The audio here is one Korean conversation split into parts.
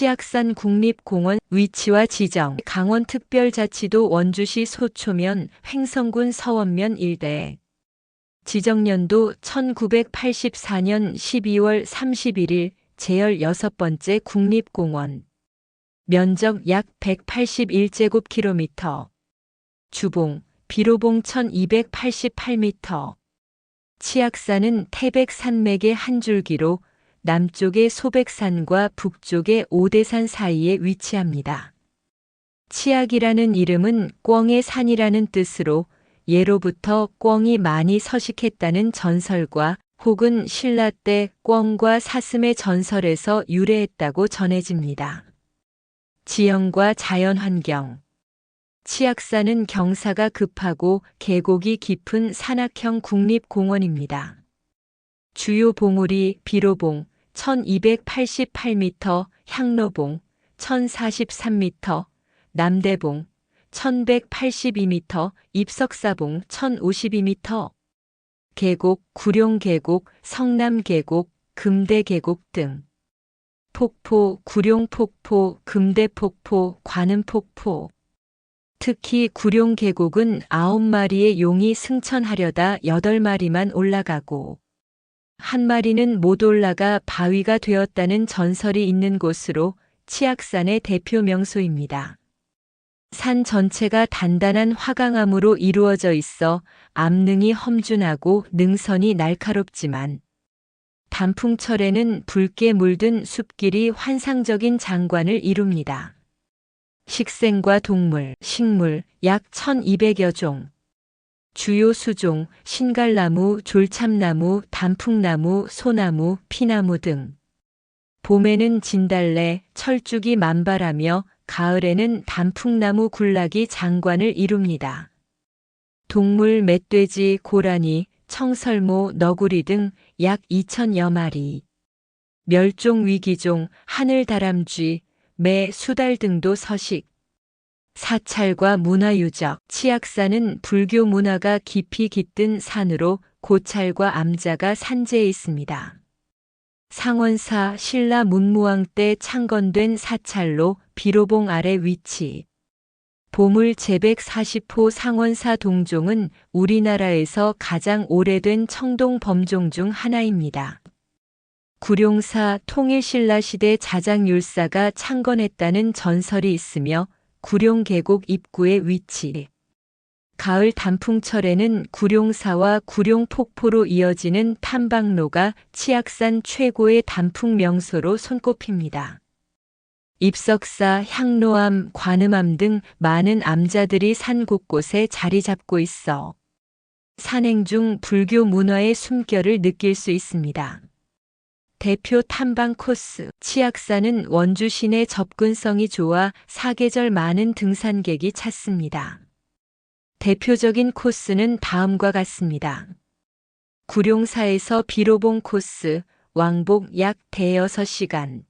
치악산 국립공원 위치와 지정. 강원특별자치도 원주시 소초면 횡성군 서원면 일대. 지정연도 1984년 12월 31일 제열 6번째 국립공원. 면적 약 181제곱킬로미터. 주봉 비로봉 1288m 치악산은 태백산맥의 한 줄기로 남쪽의 소백산과 북쪽의 오대산 사이에 위치합니다. 치악이라는 이름은 꿩의 산이라는 뜻으로 예로부터 꿩이 많이 서식했다는 전설과 혹은 신라 때 꿩과 사슴의 전설에서 유래했다고 전해집니다. 지형과 자연 환경 치악산은 경사가 급하고 계곡이 깊은 산악형 국립공원입니다. 주요 봉우리 비로봉 1288m, 향로봉 1043m, 남대봉 1182m, 입석사봉 1052m, 계곡, 구룡계곡, 성남계곡, 금대계곡 등. 폭포, 구룡폭포, 금대폭포, 관음폭포. 특히 구룡계곡은 9마리의 용이 승천하려다 8마리만 올라가고 한 마리는 못 올라가 바위가 되었다는 전설이 있는 곳으로 치악산의 대표 명소입니다. 산 전체가 단단한 화강암으로 이루어져 있어 암릉이 험준하고 능선이 날카롭지만 단풍철에는 붉게 물든 숲길이 환상적인 장관을 이룹니다. 식생과 동물, 식물 약 1200여 종, 주요 수종, 신갈나무, 졸참나무, 단풍나무, 소나무, 피나무 등. 봄에는 진달래, 철쭉이 만발하며 가을에는 단풍나무 군락이 장관을 이룹니다. 동물 멧돼지, 고라니, 청설모, 너구리 등 약 2천여 마리. 멸종 위기종, 하늘다람쥐, 매, 수달 등도 서식. 사찰과 문화유적, 치악산은 불교 문화가 깊이 깃든 산으로 고찰과 암자가 산재해 있습니다. 상원사 신라 문무왕 때 창건된 사찰로 비로봉 아래 위치. 보물 제140호 상원사 동종은 우리나라에서 가장 오래된 청동 범종 중 하나입니다. 구룡사 통일신라 시대 자장율사가 창건했다는 전설이 있으며 구룡 계곡 입구의 위치. 가을 단풍철에는 구룡사와 구룡폭포로 이어지는 탐방로가 치악산 최고의 단풍 명소로 손꼽힙니다. 입석사, 향로암, 관음암 등 많은 암자들이 산 곳곳에 자리 잡고 있어 산행 중 불교 문화의 숨결을 느낄 수 있습니다. 대표 탐방 코스 치악산은 원주 시내 접근성이 좋아 사계절 많은 등산객이 찾습니다. 대표적인 코스는 다음과 같습니다. 구룡사에서 비로봉 코스 왕복 약 대여섯 시간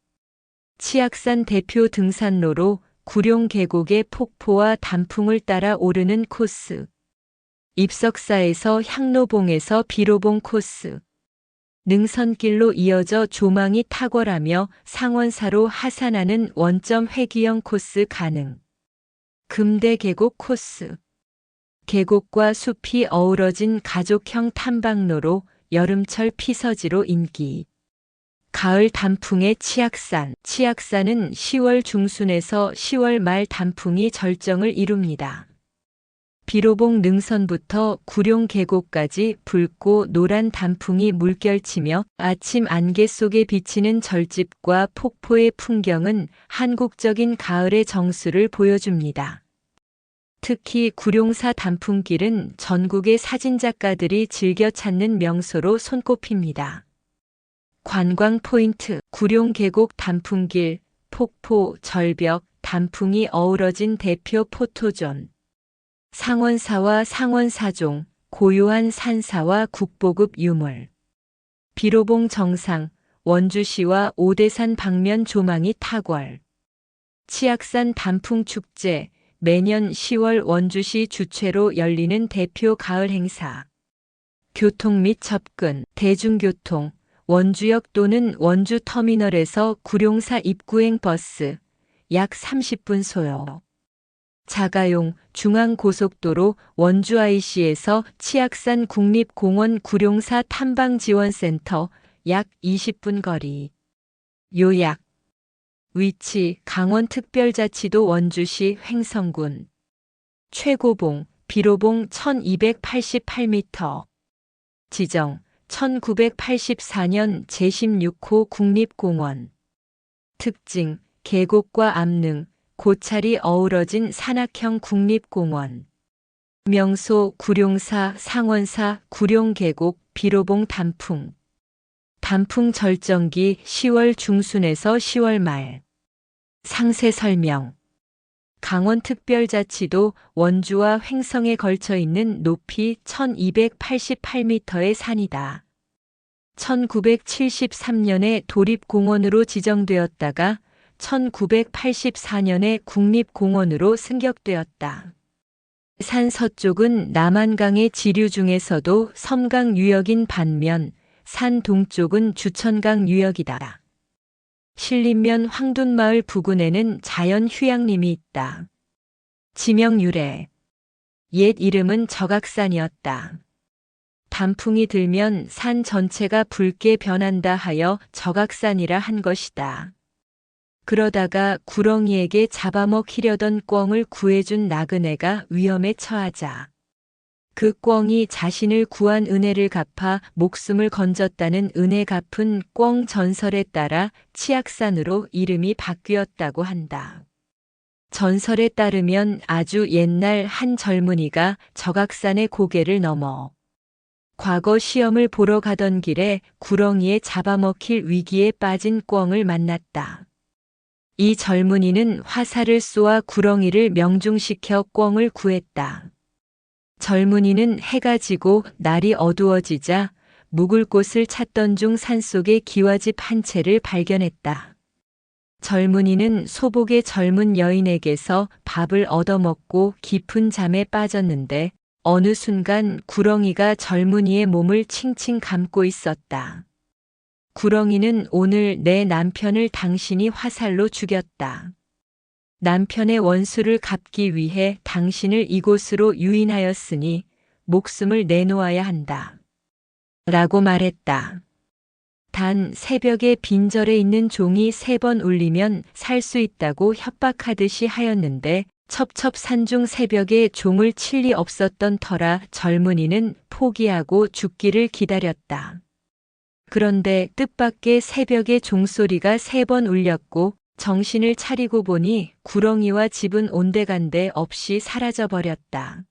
치악산 대표 등산로로 구룡 계곡의 폭포와 단풍을 따라 오르는 코스 입석사에서 향로봉에서 비로봉 코스 능선길로 이어져 조망이 탁월하며 상원사로 하산하는 원점 회기형 코스 가능. 금대 계곡 코스. 계곡과 숲이 어우러진 가족형 탐방로로 여름철 피서지로 인기. 가을 단풍의 치악산. 치악산은 10월 중순에서 10월 말 단풍이 절정을 이룹니다. 비로봉 능선부터 구룡 계곡까지 붉고 노란 단풍이 물결치며 아침 안개 속에 비치는 절집과 폭포의 풍경은 한국적인 가을의 정수를 보여줍니다. 특히 구룡사 단풍길은 전국의 사진작가들이 즐겨 찾는 명소로 손꼽힙니다. 관광 포인트 구룡 계곡 단풍길, 폭포, 절벽, 단풍이 어우러진 대표 포토존. 상원사와 상원사종, 고요한 산사와 국보급 유물. 비로봉 정상, 원주시와 오대산 방면 조망이 탁월. 치악산 단풍축제, 매년 10월 원주시 주최로 열리는 대표 가을 행사. 교통 및 접근, 대중교통, 원주역 또는 원주 터미널에서 구룡사 입구행 버스 약 30분 소요. 자가용 중앙고속도로 원주 IC에서 치악산 국립공원 구룡사 탐방지원센터 약 20분 거리. 요약. 위치 강원특별자치도 원주시 횡성군. 최고봉 비로봉 1288m 지정 1984년 제16호 국립공원. 특징 계곡과 암릉, 고찰이 어우러진 산악형 국립공원. 명소 구룡사, 상원사, 구룡계곡, 비로봉 단풍. 단풍 절정기 10월 중순에서 10월 말. 상세 설명. 강원특별자치도 원주와 횡성에 걸쳐 있는 높이 1288m의 산이다. 1973년에 도립공원으로 지정되었다가 1984년에 국립공원으로 승격되었다. 산 서쪽은 남한강의 지류 중에서도 섬강 유역인 반면 산 동쪽은 주천강 유역이다. 신림면 황둔마을 부근에는 자연 휴양림이 있다. 지명 유래. 옛 이름은 적악산이었다. 단풍이 들면 산 전체가 붉게 변한다 하여 적악산이라 한 것이다. 그러다가 구렁이에게 잡아먹히려던 꿩을 구해준 나그네가 위험에 처하자 그 꿩이 자신을 구한 은혜를 갚아 목숨을 건졌다는 은혜 갚은 꿩 전설에 따라 치악산으로 이름이 바뀌었다고 한다. 전설에 따르면 아주 옛날 한 젊은이가 적악산의 고개를 넘어 과거 시험을 보러 가던 길에 구렁이에 잡아먹힐 위기에 빠진 꿩을 만났다. 이 젊은이는 화살을 쏘아 구렁이를 명중시켜 꿩을 구했다. 젊은이는 해가 지고 날이 어두워지자 묵을 곳을 찾던 중 산속에 기와집 한 채를 발견했다. 젊은이는 소복의 젊은 여인에게서 밥을 얻어먹고 깊은 잠에 빠졌는데 어느 순간 구렁이가 젊은이의 몸을 칭칭 감고 있었다. 구렁이는 오늘 내 남편을 당신이 화살로 죽였다. 남편의 원수를 갚기 위해 당신을 이곳으로 유인하였으니 목숨을 내놓아야 한다. 라고 말했다. 단 새벽에 빈절에 있는 종이 세 번 울리면 살 수 있다고 협박하듯이 하였는데 첩첩산중 새벽에 종을 칠 리 없었던 터라 젊은이는 포기하고 죽기를 기다렸다. 그런데 뜻밖의 새벽에 종소리가 세 번 울렸고 정신을 차리고 보니 구렁이와 집은 온데간데 없이 사라져 버렸다.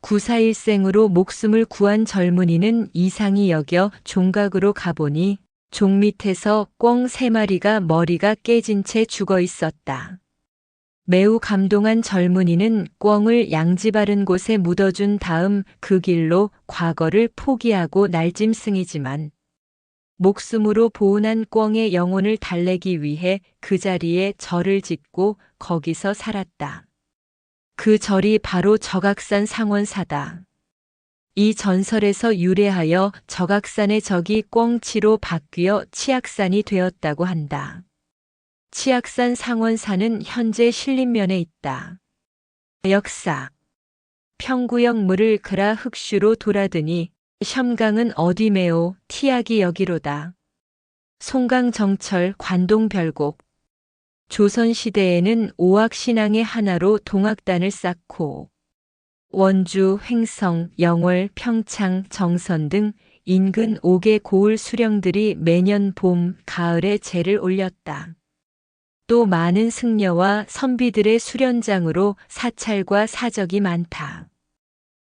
구사일생으로 목숨을 구한 젊은이는 이상히 여겨 종각으로 가보니 종 밑에서 꿩 세 마리가 머리가 깨진 채 죽어 있었다. 매우 감동한 젊은이는 꿩을 양지 바른 곳에 묻어준 다음 그 길로 과거를 포기하고 날짐승이지만 목숨으로 보은한 꿩의 영혼을 달래기 위해 그 자리에 절을 짓고 거기서 살았다. 그 절이 바로 적악산 상원사다. 이 전설에서 유래하여 적악산의 적이 꿩치로 바뀌어 치악산이 되었다고 한다. 치악산 상원사는 현재 신림면에 있다. 역사 평구역 물을 그라 흑슈로 돌아드니 샴강은 어디 메오 티악이 여기로다. 송강정철 관동별곡 조선시대에는 오악신앙의 하나로 동악단을 쌓고 원주, 횡성, 영월, 평창, 정선 등 인근 5개 고을 수령들이 매년 봄, 가을에 제를 올렸다. 또 많은 승려와 선비들의 수련장으로 사찰과 사적이 많다.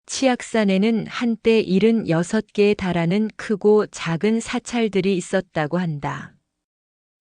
치악산에는 한때 76개에 달하는 크고 작은 사찰들이 있었다고 한다.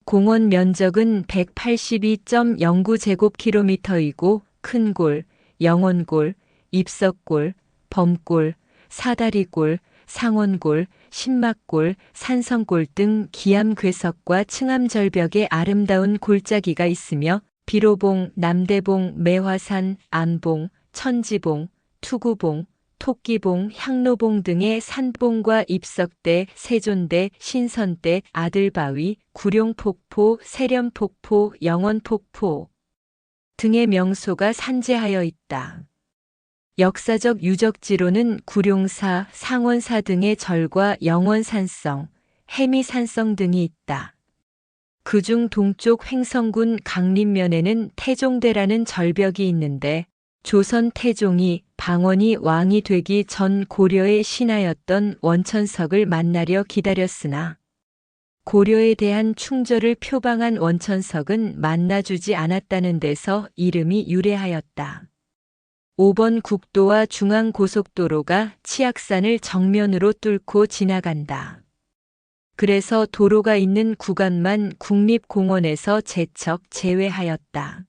공원 면적은 182.09제곱킬로미터이고 큰 골, 영원골, 입석골, 범골, 사다리골, 상원골, 신막골, 산성골 등 기암괴석과 층암절벽의 아름다운 골짜기가 있으며 비로봉, 남대봉, 매화산, 안봉, 천지봉, 투구봉, 토끼봉, 향로봉 등의 산봉과 입석대, 세존대, 신선대, 아들바위, 구룡폭포, 세련폭포, 영원폭포 등의 명소가 산재하여 있다. 역사적 유적지로는 구룡사, 상원사 등의 절과 영원산성, 해미산성 등이 있다. 그중 동쪽 횡성군 강림면에는 태종대라는 절벽이 있는데 조선 태종이 방언이 왕이 되기 전 고려의 신하였던 원천석을 만나려 기다렸으나 고려에 대한 충절을 표방한 원천석은 만나주지 않았다는 데서 이름이 유래하였다. 5번 국도와 중앙고속도로가 치악산을 정면으로 뚫고 지나간다. 그래서 도로가 있는 구간만 국립공원에서 제척 제외하였다.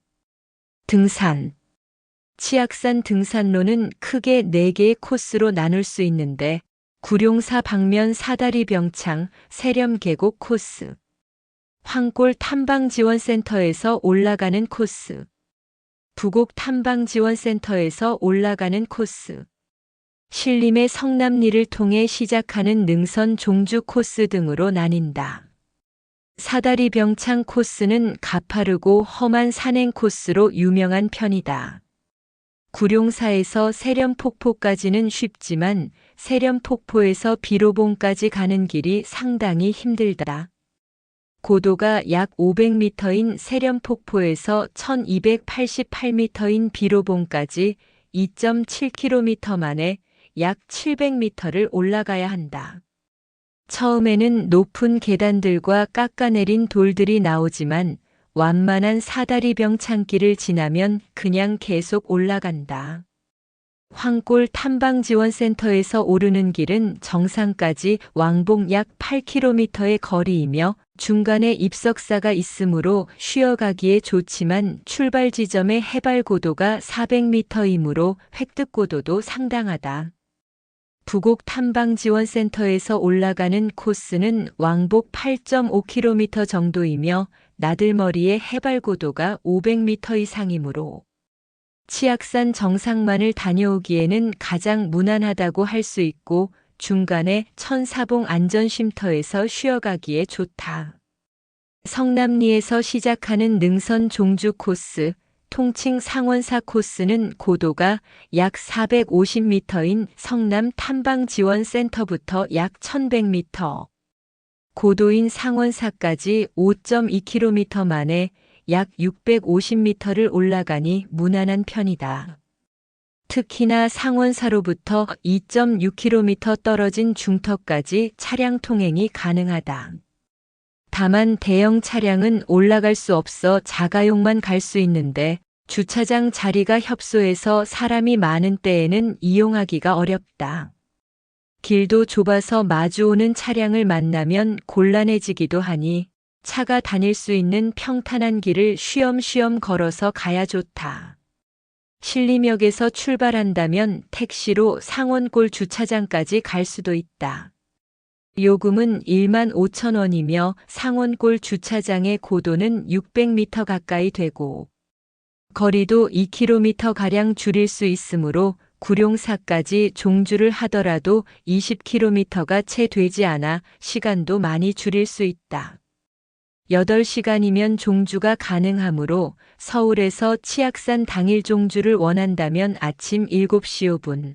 등산 치악산 등산로는 크게 4개의 코스로 나눌 수 있는데 구룡사 방면 사다리 병창 세렴 계곡 코스 황골 탐방지원센터에서 올라가는 코스 부곡 탐방지원센터에서 올라가는 코스 신림의 성남리를 통해 시작하는 능선 종주 코스 등으로 나뉜다. 사다리 병창 코스는 가파르고 험한 산행 코스로 유명한 편이다. 구룡사에서 세련폭포까지는 쉽지만 세련폭포에서 비로봉까지 가는 길이 상당히 힘들다. 고도가 약 500m인 세련폭포에서 1288m인 비로봉까지 2.7km 만에 약 700m를 올라가야 한다. 처음에는 높은 계단들과 깎아내린 돌들이 나오지만 완만한 사다리 병창길을 지나면 그냥 계속 올라간다. 황골 탐방지원센터에서 오르는 길은 정상까지 왕복 약 8km의 거리이며 중간에 입석사가 있으므로 쉬어가기에 좋지만 출발 지점의 해발 고도가 400m이므로 획득 고도도 상당하다. 부곡 탐방지원센터에서 올라가는 코스는 왕복 8.5km 정도이며 나들머리의 해발 고도가 500m 이상이므로 치악산 정상만을 다녀오기에는 가장 무난하다고 할 수 있고 중간에 천사봉 안전쉼터에서 쉬어가기에 좋다. 성남리에서 시작하는 능선 종주 코스, 통칭 상원사 코스는 고도가 약 450m인 성남 탐방지원센터부터 약 1100m, 고도인 상원사까지 5.2km 만에 약 650m를 올라가니 무난한 편이다. 특히나 상원사로부터 2.6km 떨어진 중턱까지 차량 통행이 가능하다. 다만 대형 차량은 올라갈 수 없어 자가용만 갈 수 있는데 주차장 자리가 협소해서 사람이 많은 때에는 이용하기가 어렵다. 길도 좁아서 마주오는 차량을 만나면 곤란해지기도 하니 차가 다닐 수 있는 평탄한 길을 쉬엄쉬엄 걸어서 가야 좋다. 신림역에서 출발한다면 택시로 상원골 주차장까지 갈 수도 있다. 요금은 1만 5천 원이며 상원골 주차장의 고도는 600m 가까이 되고 거리도 2km가량 줄일 수 있으므로 구룡사까지 종주를 하더라도 20km가 채 되지 않아 시간도 많이 줄일 수 있다. 8시간이면 종주가 가능하므로 서울에서 치악산 당일 종주를 원한다면 아침 7시 5분.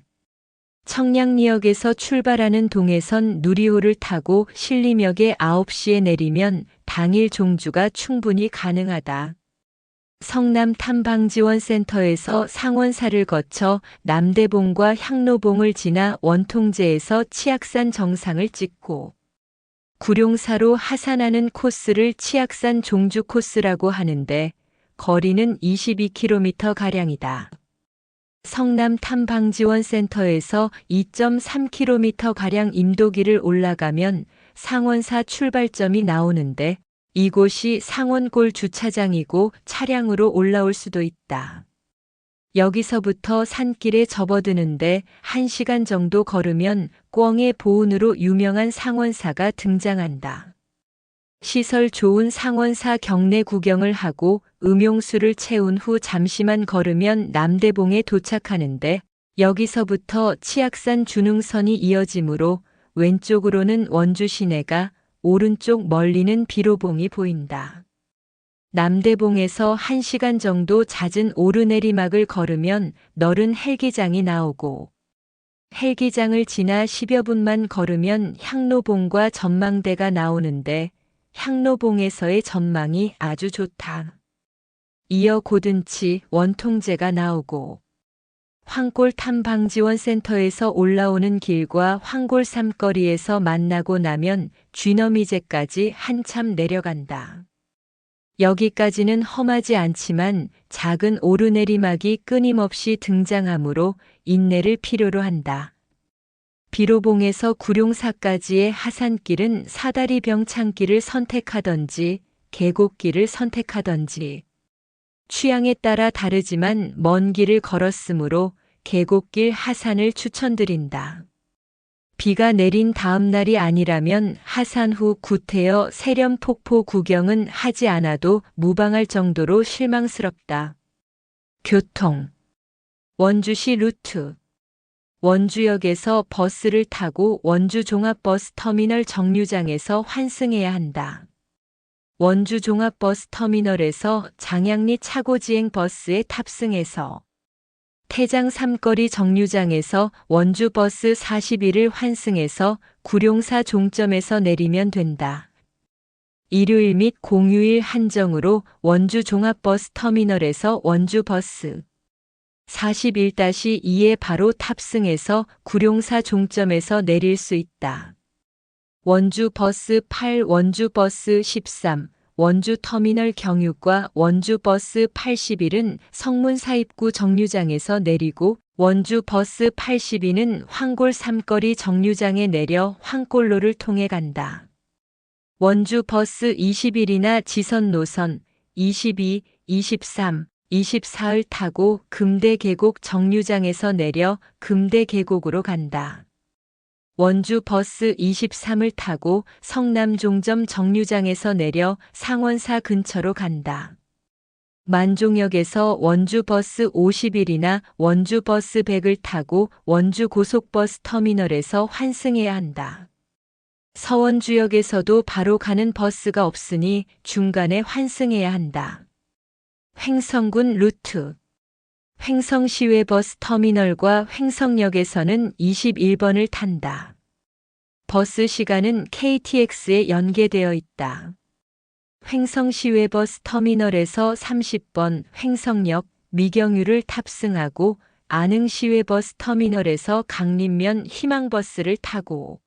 청량리역에서 출발하는 동해선 누리호를 타고 신림역에 9시에 내리면 당일 종주가 충분히 가능하다. 성남 탐방지원센터에서 상원사를 거쳐 남대봉과 향로봉을 지나 원통제에서 치악산 정상을 찍고 구룡사로 하산하는 코스를 치악산 종주 코스라고 하는데 거리는 22km 가량이다. 성남 탐방지원센터에서 2.3km 가량 임도기를 올라가면 상원사 출발점이 나오는데 이곳이 상원골 주차장이고 차량으로 올라올 수도 있다. 여기서부터 산길에 접어드는데 1시간 정도 걸으면 꿩의 보은으로 유명한 상원사가 등장한다. 시설 좋은 상원사 경내 구경을 하고 음용수를 채운 후 잠시만 걸으면 남대봉에 도착하는데 여기서부터 치악산 준흥선이 이어지므로 왼쪽으로는 원주 시내가 오른쪽 멀리는 비로봉이 보인다. 남대봉에서 1시간 정도 잦은 오르내리막을 걸으면 넓은 헬기장이 나오고 헬기장을 지나 10여 분만 걸으면 향로봉과 전망대가 나오는데 향로봉에서의 전망이 아주 좋다. 이어 고든치 원통제가 나오고 황골 탐방지원 센터에서 올라오는 길과 황골 삼거리에서 만나고 나면 쥐너미제까지 한참 내려간다. 여기까지는 험하지 않지만 작은 오르내리막이 끊임없이 등장하므로 인내를 필요로 한다. 비로봉에서 구룡사까지의 하산길은 사다리 병창길을 선택하던지 계곡길을 선택하던지 취향에 따라 다르지만 먼 길을 걸었으므로 계곡길 하산을 추천드린다. 비가 내린 다음 날이 아니라면 하산 후 구태여 세련 폭포 구경은 하지 않아도 무방할 정도로 실망스럽다. 교통 원주시 루트 원주역에서 버스를 타고 원주 종합버스 터미널 정류장에서 환승해야 한다. 원주 종합버스 터미널에서 장양리 차고지행 버스에 탑승해서 태장 삼거리 정류장에서 원주버스 41을 환승해서 구룡사 종점에서 내리면 된다. 일요일 및 공휴일 한정으로 원주 종합버스 터미널에서 원주버스 41-2에 바로 탑승해서 구룡사 종점에서 내릴 수 있다. 원주 버스 8, 원주 버스 13, 원주 터미널 경유과 원주 버스 81은 성문 사입구 정류장에서 내리고 원주 버스 82는 황골 삼거리 정류장에 내려 황골로를 통해 간다. 원주 버스 21이나 지선 노선 22, 23, 24을 타고 금대 계곡 정류장에서 내려 금대 계곡으로 간다. 원주 버스 23을 타고 성남 종점 정류장에서 내려 상원사 근처로 간다. 만종역에서 원주 버스 51이나 원주 버스 100을 타고 원주 고속버스 터미널에서 환승해야 한다. 서원주역에서도 바로 가는 버스가 없으니 중간에 환승해야 한다. 횡성군 루트 횡성시외버스 터미널과 횡성역에서는 21번을 탄다. 버스 시간은 KTX에 연계되어 있다. 횡성시외버스 터미널에서 30번 횡성역 미경유를 탑승하고 안흥시외버스 터미널에서 강림면 희망버스를 타고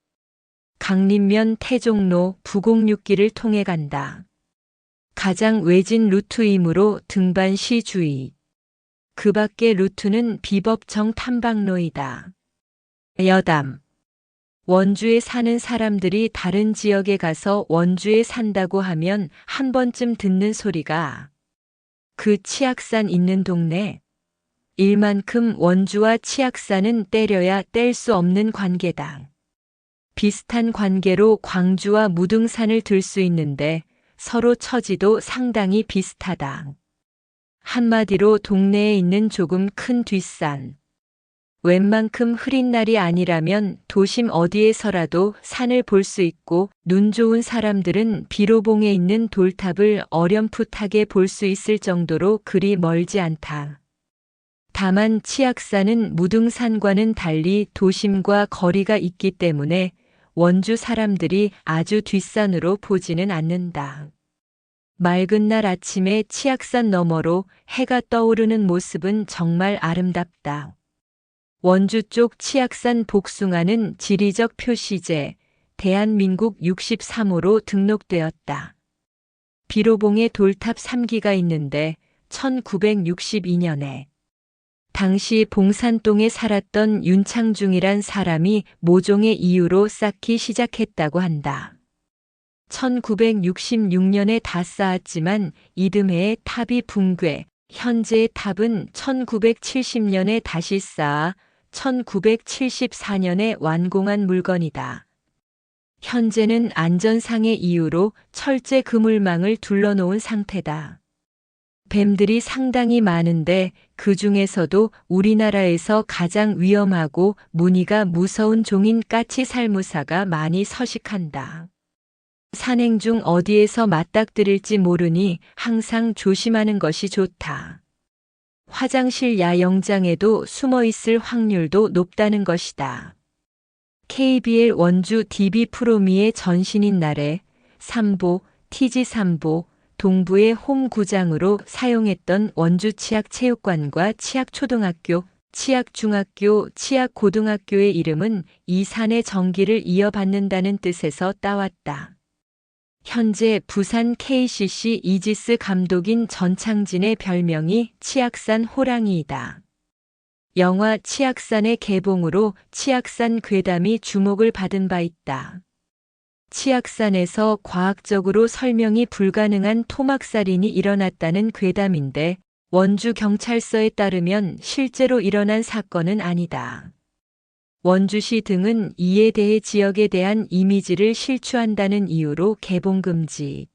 강림면 태종로 부곡육길을 통해 간다. 가장 외진 루트이므로 등반 시 주의. 그 밖의 루트는 비법정 탐방로이다. 여담. 원주에 사는 사람들이 다른 지역에 가서 원주에 산다고 하면 한 번쯤 듣는 소리가 그 치악산 있는 동네. 일만큼 원주와 치악산은 때려야 뗄 수 없는 관계다. 비슷한 관계로 광주와 무등산을 들 수 있는데 서로 처지도 상당히 비슷하다. 한마디로 동네에 있는 조금 큰 뒷산. 웬만큼 흐린 날이 아니라면 도심 어디에서라도 산을 볼 수 있고 눈 좋은 사람들은 비로봉에 있는 돌탑을 어렴풋하게 볼 수 있을 정도로 그리 멀지 않다. 다만 치악산은 무등산과는 달리 도심과 거리가 있기 때문에 원주 사람들이 아주 뒷산으로 보지는 않는다. 맑은 날 아침에 치악산 너머로 해가 떠오르는 모습은 정말 아름답다. 원주 쪽 치악산 복숭아는 지리적 표시제 대한민국 63호로 등록되었다. 비로봉에 돌탑 3기가 있는데 1962년에 당시 봉산동에 살았던 윤창중이란 사람이 모종의 이유로 쌓기 시작했다고 한다. 1966년에 다 쌓았지만 이듬해에 탑이 붕괴, 현재의 탑은 1970년에 다시 쌓아 1974년에 완공한 물건이다. 현재는 안전상의 이유로 철제 그물망을 둘러놓은 상태다. 뱀들이 상당히 많은데 그 중에서도 우리나라에서 가장 위험하고 무늬가 무서운 종인 까치살무사가 많이 서식한다. 산행 중 어디에서 맞닥뜨릴지 모르니 항상 조심하는 것이 좋다. 화장실 야영장에도 숨어 있을 확률도 높다는 것이다. KBL 원주 DB 프로미의 전신인 날에 삼보, TG 삼보, 동부의 홈구장으로 사용했던 원주 치학체육관과 치학초등학교, 치학중학교, 치학고등학교의 이름은 이 산의 정기를 이어받는다는 뜻에서 따왔다. 현재 부산 KCC 이지스 감독인 전창진의 별명이 치악산 호랑이이다. 영화 치악산의 개봉으로 치악산 괴담이 주목을 받은 바 있다. 치악산에서 과학적으로 설명이 불가능한 토막살인이 일어났다는 괴담인데 원주 경찰서에 따르면 실제로 일어난 사건은 아니다. 원주시 등은 이에 대해 지역에 대한 이미지를 실추한다는 이유로 개봉 금지.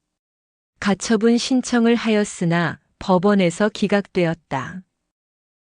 가처분 신청을 하였으나 법원에서 기각되었다.